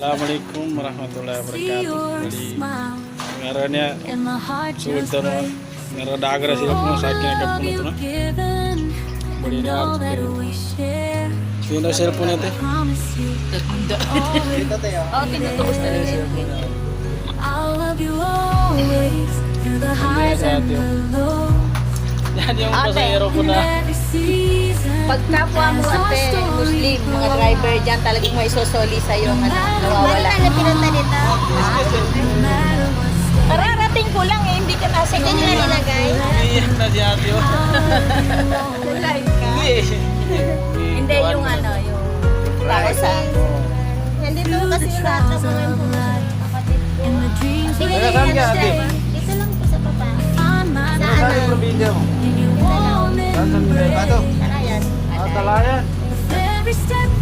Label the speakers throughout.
Speaker 1: Assalamualaikum warahmatullahi wabarakatuh. Ngarannya sulit. Ngara dagra sila puno sakin ka puno
Speaker 2: tono.
Speaker 1: Bali
Speaker 2: ni wa.
Speaker 1: Sino cellphone Tidak,
Speaker 2: Kita teh
Speaker 3: ya. Tidak kita tubos talaga.
Speaker 2: I'll love you always
Speaker 3: Pag kapwa mo ate, Muslim, mga driver dyan, talagang may isosoli sa'yo ano, nawawala.
Speaker 4: na pinunta dito?
Speaker 3: Kararating ko lang eh, hindi ka nasa
Speaker 4: Ito nila nilagay?
Speaker 1: Iyan na si ate oh.
Speaker 3: Live ka? Hindi, yung ano, yung tao sa...
Speaker 4: Nandito kasi yung lahat ng mga yung kapatid ko.
Speaker 1: Saan
Speaker 4: nila
Speaker 1: ka,
Speaker 4: siya eh. Dito lang po sa Sa
Speaker 1: Saan
Speaker 4: ano?
Speaker 1: yung probinsya mo? Saan sa Bato?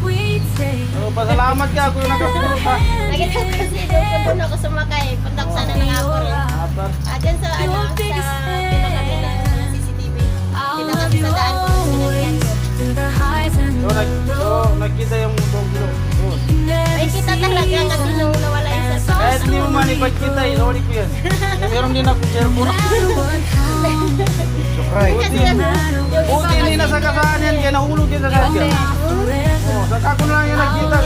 Speaker 2: We take.
Speaker 1: Oh, pasalamat ka ha.
Speaker 4: Nakita ko kasi doon kung doon ako sumakay. Punta ko sana ng ako rin. Ah, dyan sa ano, sa pinakabila ng CCTV.
Speaker 2: Love you
Speaker 4: sa daan ko.
Speaker 1: So, nag, so, nakita yung doglo. Yun.
Speaker 4: Ay, kita talaga kasi nung nawala yung sa
Speaker 1: Kahit hindi mo manipad kita, isorry ko yan. Meron din ako cellphone. Sukray. nasa kasaan yan, kaya nahulog yan sa sadya. Oh, saka ko na lang yan nakita.